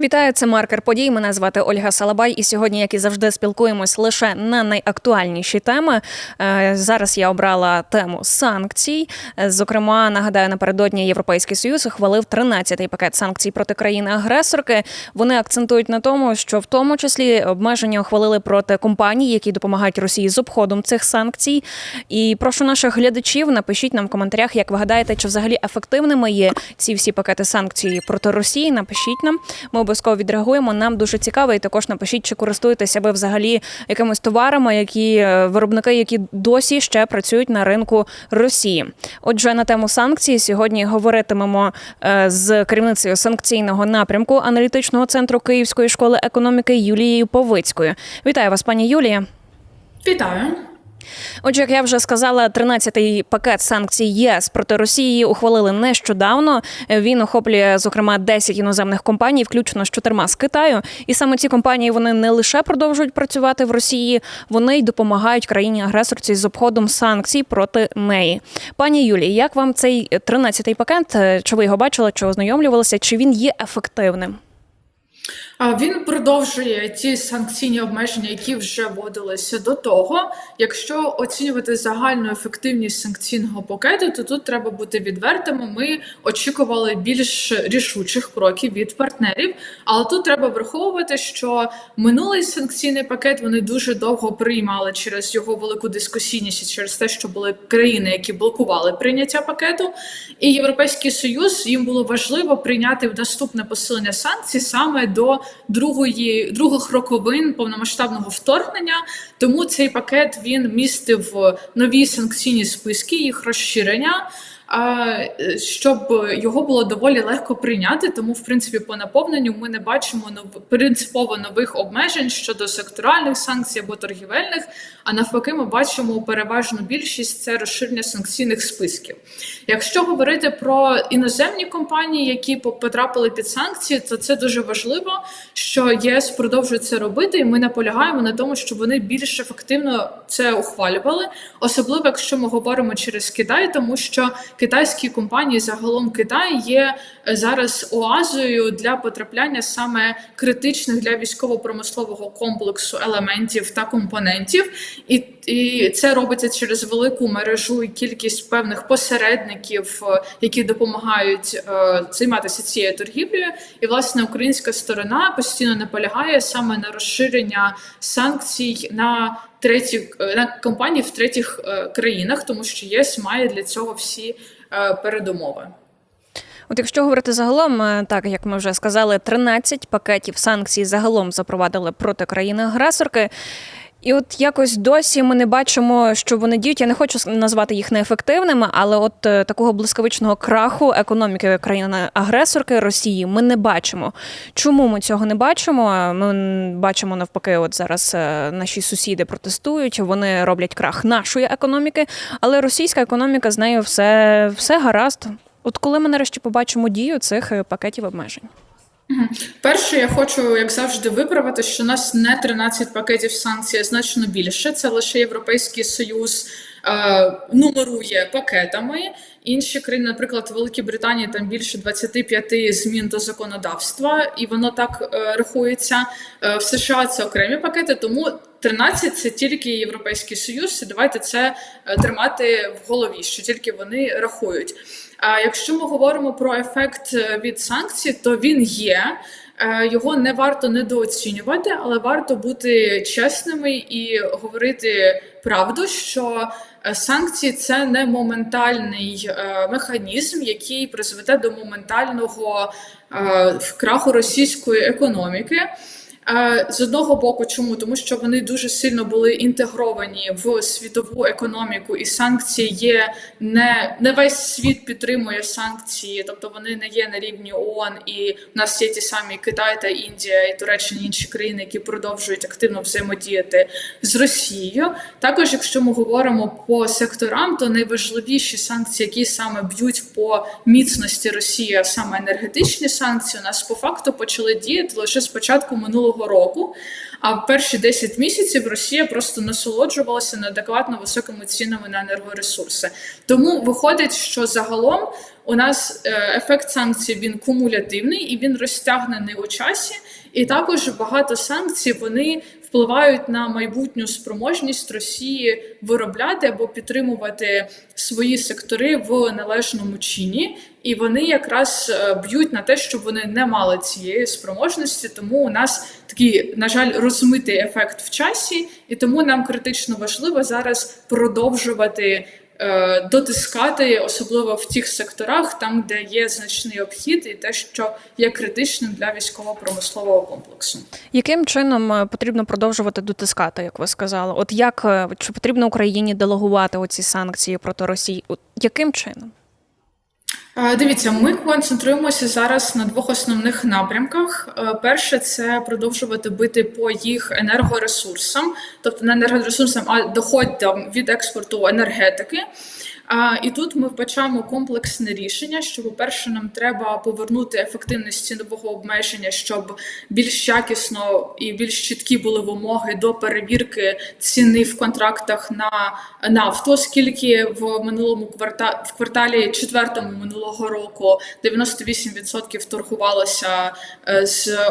Вітаю, це маркер подій. Мене звати Ольга Салабай. І сьогодні, як і завжди, спілкуємось лише на найактуальніші теми. Е, Зараз я обрала тему санкцій. Е, Зокрема, нагадаю, напередодні Європейський Союз ухвалив 13-й пакет санкцій проти країни-агресорки. Вони акцентують на тому, що в тому числі обмеження ухвалили проти компаній, які допомагають Росії з обходом цих санкцій. І прошу наших глядачів, напишіть нам в коментарях, як ви гадаєте, чи взагалі ефективними є ці всі пакети санкцій проти Росії. Напишіть нам. Ми обов'язково відреагуємо. Нам дуже цікаво. І також напишіть, чи користуєтеся ви взагалі якимись товарами, які е, виробники, які досі ще працюють на ринку Росії. Отже, на тему санкцій сьогодні говоритимемо е, з керівницею санкційного напрямку аналітичного центру Київської школи економіки Юлією Повицькою. Вітаю вас, пані Юлія. Вітаю. Отже, як я вже сказала, 13-й пакет санкцій ЄС проти Росії ухвалили нещодавно. Він охоплює зокрема 10 іноземних компаній, включно з чотирма з Китаю. І саме ці компанії вони не лише продовжують працювати в Росії, вони й допомагають країні агресорці з обходом санкцій проти неї. Пані Юлії, як вам цей 13-й пакет? Чи ви його бачили, чи ознайомлювалися? Чи він є ефективним? Він продовжує ті санкційні обмеження, які вже вводилися до того. Якщо оцінювати загальну ефективність санкційного пакету, то тут треба бути відвертими. Ми очікували більш рішучих кроків від партнерів, але тут треба враховувати, що минулий санкційний пакет вони дуже довго приймали через його велику дискусійність, і через те, що були країни, які блокували прийняття пакету, і Європейський Союз їм було важливо прийняти наступне посилення санкцій саме до другої других роковин повномасштабного вторгнення. Тому цей пакет він містив нові санкційні списки, їх розширення. Е, Щоб його було доволі легко прийняти, тому в принципі по наповненню ми не бачимо принципово нових обмежень щодо секторальних санкцій або торгівельних. А навпаки, ми бачимо переважну більшість це розширення санкційних списків. Якщо говорити про іноземні компанії, які потрапили під санкції, то це дуже важливо, що ЄС продовжує це робити, і ми наполягаємо на тому, щоб вони більш ефективно це ухвалювали, особливо якщо ми говоримо через Китай, тому що китайські компанії, загалом Китай, є е, зараз оазою для потрапляння саме критичних для військово-промислового комплексу елементів та компонентів, і, і це робиться через велику мережу і кількість певних посередників, е, які допомагають е, займатися цією торгівлею. І власне українська сторона постійно наполягає саме на розширення санкцій на треті е, на компанії в третіх е, країнах, тому що ЄС має для цього всі е, передумови. От якщо говорити загалом, так як ми вже сказали, 13 пакетів санкцій загалом запровадили проти країни-агресорки. І от якось досі ми не бачимо, що вони діють. Я не хочу назвати їх неефективними, але от е, такого блискавичного краху економіки країни-агресорки Росії ми не бачимо. Чому ми цього не бачимо? Ми бачимо навпаки, от зараз е, наші сусіди протестують, вони роблять крах нашої економіки, але російська економіка з нею все, все гаразд. От коли ми нарешті побачимо дію цих е, пакетів обмежень? Перше, я хочу, як завжди, виправити, що у нас не 13 пакетів санкцій, а значно більше. Це лише Європейський Союз е, нумерує пакетами. Інші країни, наприклад, в Великій Британії, там більше 25 змін до законодавства, і воно так е, рахується. Е, в США це окремі пакети, тому 13 – це тільки Європейський Союз. Давайте це е, тримати в голові, що тільки вони рахують. А якщо ми говоримо про ефект е, від санкцій, то він є. Е, Його не варто недооцінювати, але варто бути чесними і говорити правду, що е, санкції це не моментальний механізм, який призведе до моментального краху російської економіки. З одного боку, чому? Тому що вони дуже сильно були інтегровані в світову економіку, і санкції є не, не весь світ підтримує санкції, тобто вони не є на рівні ООН, і в нас є ті самі Китай та Індія, і Туреччина, інші країни, які продовжують активно взаємодіяти з Росією. Також, якщо ми говоримо по секторам, то найважливіші санкції, які саме б'ють по міцності Росії, а саме енергетичні санкції, у нас по факту почали діяти лише з початку минулого минулого року. А в перші 10 місяців Росія просто насолоджувалася неадекватно високими цінами на енергоресурси. Тому виходить, що загалом у нас е, ефект санкцій він кумулятивний і він розтягнений у часі. І також багато санкцій вони впливають на майбутню спроможність Росії виробляти або підтримувати свої сектори в належному чині, і вони якраз е, б'ють на те, щоб вони не мали цієї спроможності. Тому у нас такий, на жаль, розмитий ефект в часі, і тому нам критично важливо зараз продовжувати. Е, Дотискати, особливо в тих секторах, там де є значний обхід, і те, що є критичним для військово-промислового комплексу. Яким чином е, потрібно продовжувати дотискати, як ви сказали? От як е, чи потрібно Україні делегувати оці санкції проти Росії? От яким чином? Е, Дивіться, ми концентруємося зараз на двох основних напрямках. Е, Перше це продовжувати бити по їх енергоресурсам, тобто не енергоресурсам, а доходам від експорту енергетики. А, І тут ми вбачаємо комплексне рішення, що, по-перше, нам треба повернути ефективність цінового обмеження, щоб більш якісно і більш чіткі були вимоги до перевірки ціни в контрактах на нафту, оскільки в минулому кварта... в кварталі четвертому минулого року 98% торгувалося е, з е,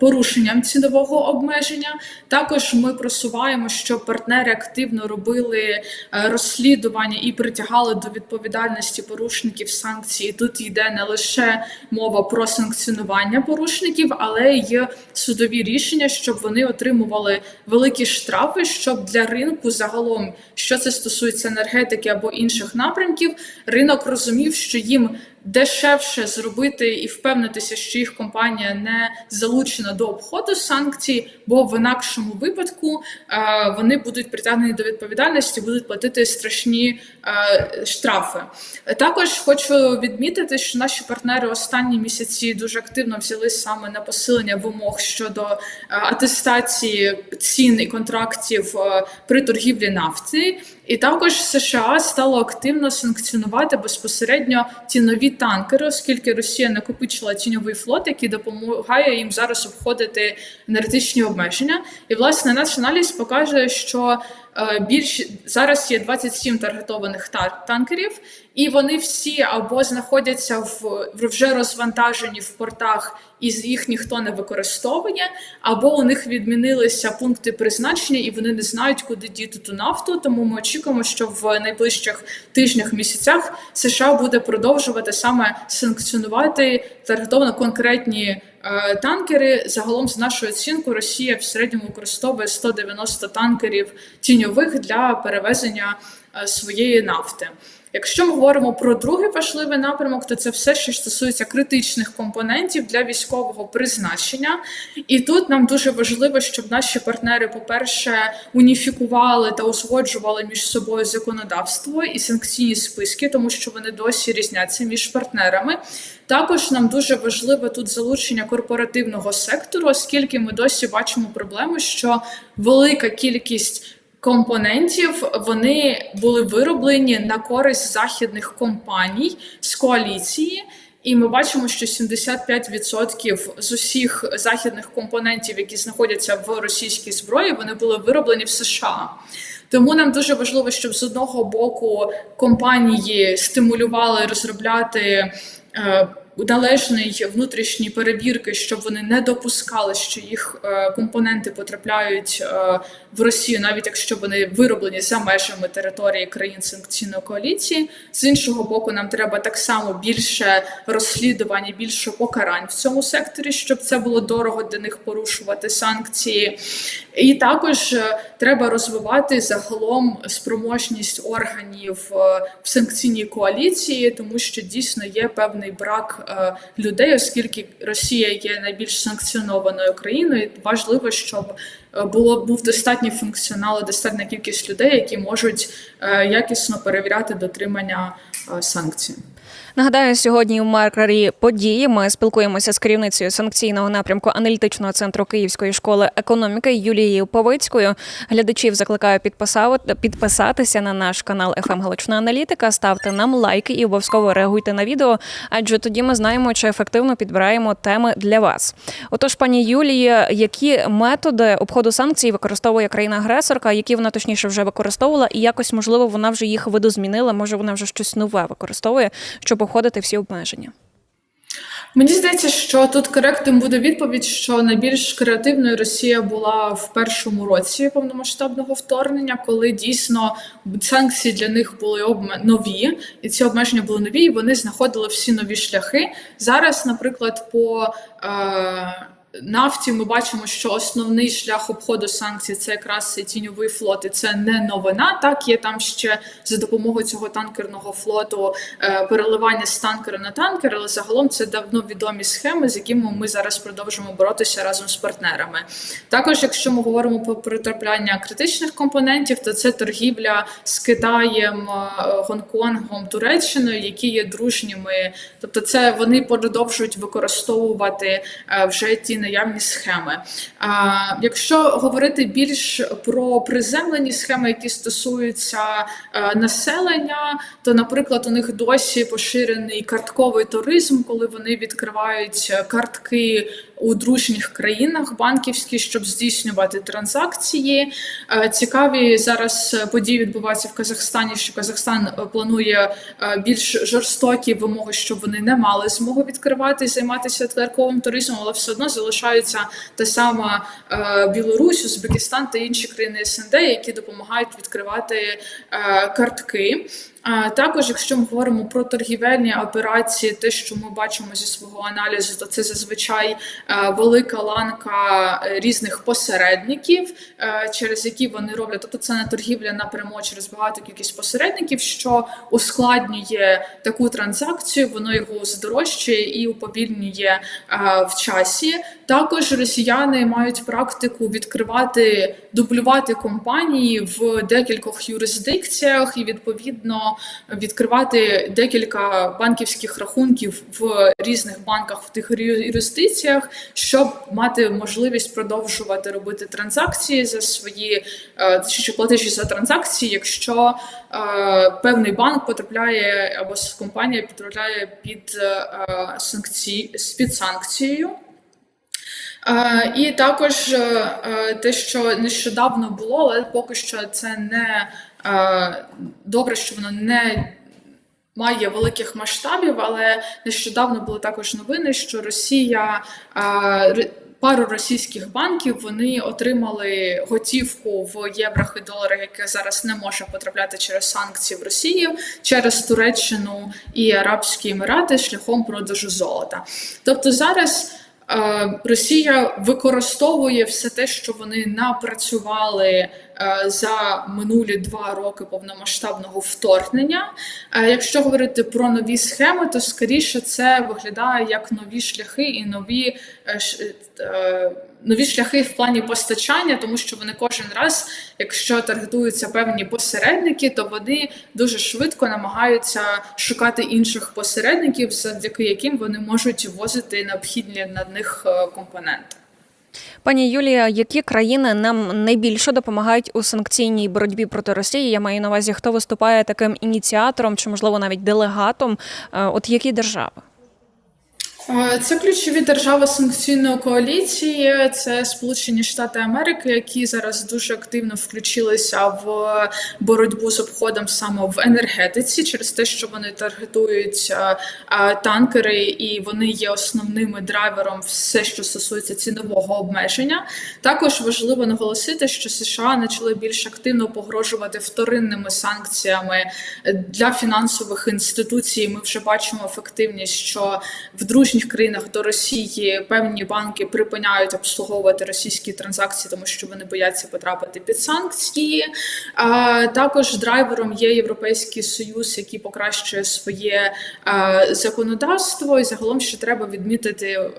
порушенням цінового обмеження. Також ми просуваємо, щоб партнери активно робили е, розслідування і притягали до відповідальності порушників санкцій. Тут йде не лише мова про санкціонування порушників, але й судові рішення, щоб вони отримували великі штрафи, щоб для ринку загалом, що це стосується енергетики або інших напрямків, ринок розумів, що їм дешевше зробити і впевнитися, що їх компанія не залучена до обходу санкцій, бо в інакшому випадку е, вони будуть притягнені до відповідальності, будуть платити страшні е, штрафи. Також хочу відмітити, що наші партнери останні місяці дуже активно взяли саме на посилення вимог щодо е, атестації цін і контрактів при торгівлі нафти. І також США стало активно санкціонувати безпосередньо цінові танкери, оскільки Росія накопичила тіньовий флот, який допомагає їм зараз обходити енергетичні обмеження. І власне наш аналіз показує, що е, більш зараз є 27 таргетованих танкерів, і вони всі або знаходяться в вже розвантажені в портах, і з їх ніхто не використовує, або у них відмінилися пункти призначення, і вони не знають, куди діти ту нафту. Тому ми очікуємо, що в найближчих тижнях, місяцях США буде продовжувати саме санкціонувати таргетовано конкретні. е, Танкери загалом з нашою оцінкою Росія в середньому використовує 190 танкерів тіньових для перевезення е, своєї нафти. Якщо ми говоримо про другий важливий напрямок, то це все, що стосується критичних компонентів для військового призначення. І тут нам дуже важливо, щоб наші партнери, по-перше, уніфікували та узгоджували між собою законодавство і санкційні списки, тому що вони досі різняться між партнерами. Також нам дуже важливе тут залучення корпоративного сектору, оскільки ми досі бачимо проблему, що велика кількість компонентів вони були вироблені на користь західних компаній з коаліції. І ми бачимо, що 75% з усіх західних компонентів, які знаходяться в російській зброї, вони були вироблені в США. Тому нам дуже важливо, щоб з одного боку компанії стимулювали розробляти належний внутрішні перевірки, щоб вони не допускали, що їх е, компоненти потрапляють е, в Росію, навіть якщо вони вироблені за межами території країн санкційної коаліції. З іншого боку, нам треба так само більше розслідувань, і більше покарань в цьому секторі, щоб це було дорого для них порушувати санкції. І також е, треба розвивати загалом спроможність органів в санкційній коаліції, тому що дійсно є певний брак людей, оскільки Росія є найбільш санкціонованою країною. Важливо, щоб е, було був достатній функціонал, достатня кількість людей, які можуть е, якісно перевіряти дотримання е, санкцій. Нагадаю, сьогодні у маркері події ми спілкуємося з керівницею санкційного напрямку аналітичного центру Київської школи економіки Юлією Повицькою. Глядачів закликаю підписатися на наш канал «ФМ Галична Аналітика, ставте нам лайки і обов'язково реагуйте на відео, адже тоді ми знаємо, чи ефективно підбираємо теми для вас. Отож, пані Юлія, які методи обходу санкцій використовує країна-агресорка, які вона точніше вже використовувала, і якось можливо вона вже їх видозмінила, може вона вже щось нове використовує, щоб обходити всі обмеження. Мені здається, що тут коректним буде відповідь, що найбільш креативною Росія була в першому році повномасштабного вторгнення, коли дійсно санкції для них були обме- нові, і ці обмеження були нові, і вони знаходили всі нові шляхи. Зараз, наприклад, по е- Нафті ми бачимо, що основний шлях обходу санкцій це якраз тіньовий флот, і це не новина. Так є там ще за допомогою цього танкерного флоту е, переливання з танкера на танкер, але загалом це давно відомі схеми, з якими ми зараз продовжуємо боротися разом з партнерами. Також, якщо ми говоримо про притрапляння критичних компонентів, то це торгівля з Китаєм, е, Гонконгом, Туреччиною, які є дружніми, тобто це вони продовжують використовувати е, вже ті наявні схеми. А, якщо говорити більш про приземлені схеми, які стосуються е, населення, то, наприклад, у них досі поширений картковий туризм, коли вони відкривають картки у дружніх країнах банківські, щоб здійснювати транзакції. Е, Цікаві зараз події відбуваються в Казахстані, що Казахстан е, планує е, більш жорстокі вимоги, щоб вони не мали змогу відкривати і займатися картковим туризмом, але все одно залишаються та сама Білорусь, Узбекистан та інші країни СНД, які допомагають відкривати картки. А також, якщо ми говоримо про торгівельні операції, те, що ми бачимо зі свого аналізу, то це зазвичай е, велика ланка е, різних посередників, е, через які вони роблять. Тобто це не торгівля напряму через багато кількість посередників, що ускладнює таку транзакцію, воно його здорожчує і уповільнює в часі. Також росіяни мають практику відкривати дублювати компанії в декількох юрисдикціях і відповідно відкривати декілька банківських рахунків в різних банках в тих юрисдикціях, щоб мати можливість продовжувати робити транзакції за свої е, чи платежі за транзакції, якщо е, певний банк потрапляє або компанія потрапляє під е, санкції під санкцією. Е, і також е, е, те, що нещодавно було, але поки що це не добре, що воно не має великих масштабів. Але нещодавно були також новини, що Росія пару російських банків вони отримали готівку в єврах і доларах, яке зараз не може потрапляти через санкції в Росію, через Туреччину і Арабські Емірати шляхом продажу золота. Тобто зараз. Е, Росія використовує все те, що вони напрацювали за минулі два роки повномасштабного вторгнення. Е, Якщо говорити про нові схеми, то скоріше це виглядає як нові шляхи і нові, е, е, нові шляхи в плані постачання, тому що вони кожен раз, якщо таргетуються певні посередники, то вони дуже швидко намагаються шукати інших посередників, завдяки яким вони можуть ввозити необхідні на них е, компоненти. Пані Юлія, які країни нам найбільше допомагають у санкційній боротьбі проти Росії? Я маю на увазі, хто виступає таким ініціатором чи, можливо, навіть делегатом? Е, От які держави? Це ключові держави санкційної коаліції. Це Сполучені Штати Америки, які зараз дуже активно включилися в боротьбу з обходом саме в енергетиці, через те, що вони таргетують танкери, і вони є основними драйвером все, що стосується цінового обмеження. Також важливо наголосити, що США почали більш активно погрожувати вторинними санкціями для фінансових інституцій. Ми вже бачимо ефективність, що в дружніх країнах до Росії певні банки припиняють обслуговувати російські транзакції, тому що вони бояться потрапити під санкції. Також драйвером є Європейський Союз, який покращує своє е, законодавство, і загалом ще треба відмітити.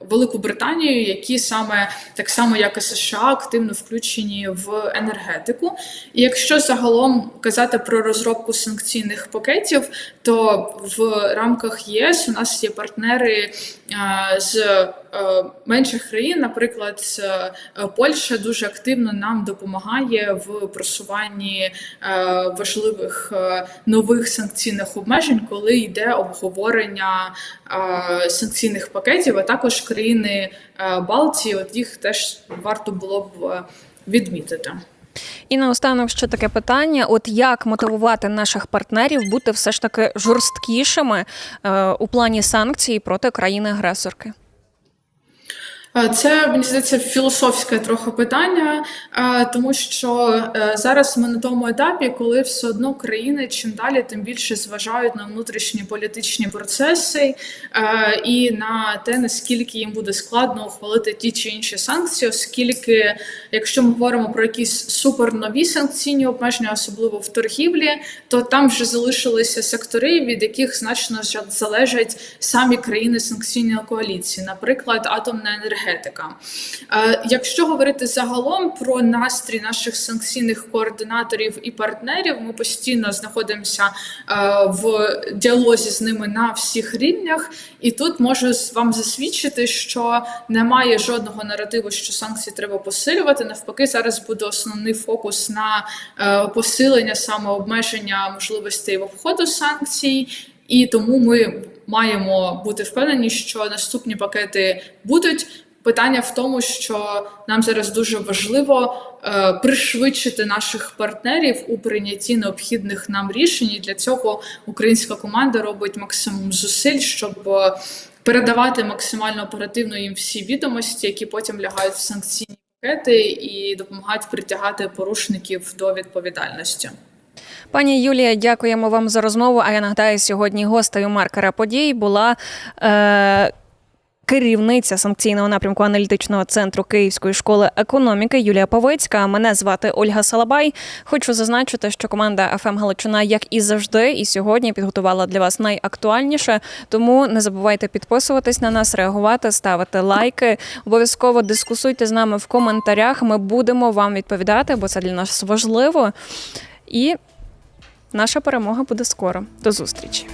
Велику Британію, які саме так само, як і США, активно включені в енергетику. І якщо загалом казати про розробку санкційних пакетів, то в рамках ЄС у нас є партнери з е, менших країн, наприклад, е, Польща дуже активно нам допомагає в просуванні е, важливих нових санкційних обмежень, коли йде обговорення санкційних пакетів, а також країни е, Балтії. От їх теж варто було б е, відмітити. І наостанок ще таке питання: от як мотивувати наших партнерів бути все ж таки жорсткішими е, у плані санкцій проти країни-агресорки? Е, Це мені здається філософське трохи питання, е, тому що е, зараз ми на тому етапі, коли все одно країни чим далі, тим більше зважають на внутрішні політичні процеси і на те, наскільки їм буде складно ухвалити ті чи інші санкції, оскільки, якщо ми говоримо про якісь супернові санкційні обмеження, особливо в торгівлі, то там вже залишилися сектори, від яких значно залежать самі країни санкційної коаліції, наприклад, атомна енергетика. Е, Якщо говорити загалом про настрій наших санкційних координаторів і партнерів, ми постійно знаходимося е, в діалозі з ними на всіх рівнях, і тут можу вам засвідчити, що немає жодного наративу, що санкції треба посилювати. Навпаки, зараз буде основний фокус на е, посилення саме обмеження можливостей в обходу санкцій. І тому ми маємо бути впевнені, що наступні пакети будуть. Питання в тому, що нам зараз дуже важливо е, пришвидшити наших партнерів у прийнятті необхідних нам рішень. І для цього українська команда робить максимум зусиль, щоб е, передавати максимально оперативно їм всі відомості, які потім лягають в санкційні пакети і допомагають притягати порушників до відповідальності. Пані Юлія, дякуємо вам за розмову. А я нагадаю, сьогодні гостею маркера подій була. Е- Керівниця санкційного напрямку аналітичного центру Київської школи економіки Юлія Павицька. Мене звати Ольга Салабай. Хочу зазначити, що команда ФМ Галичина, як і завжди, і сьогодні підготувала для вас найактуальніше. Тому не забувайте підписуватись на нас, реагувати, ставити лайки. Обов'язково дискусуйте з нами в коментарях. Ми будемо вам відповідати, бо це для нас важливо. І наша перемога буде скоро. До зустрічі.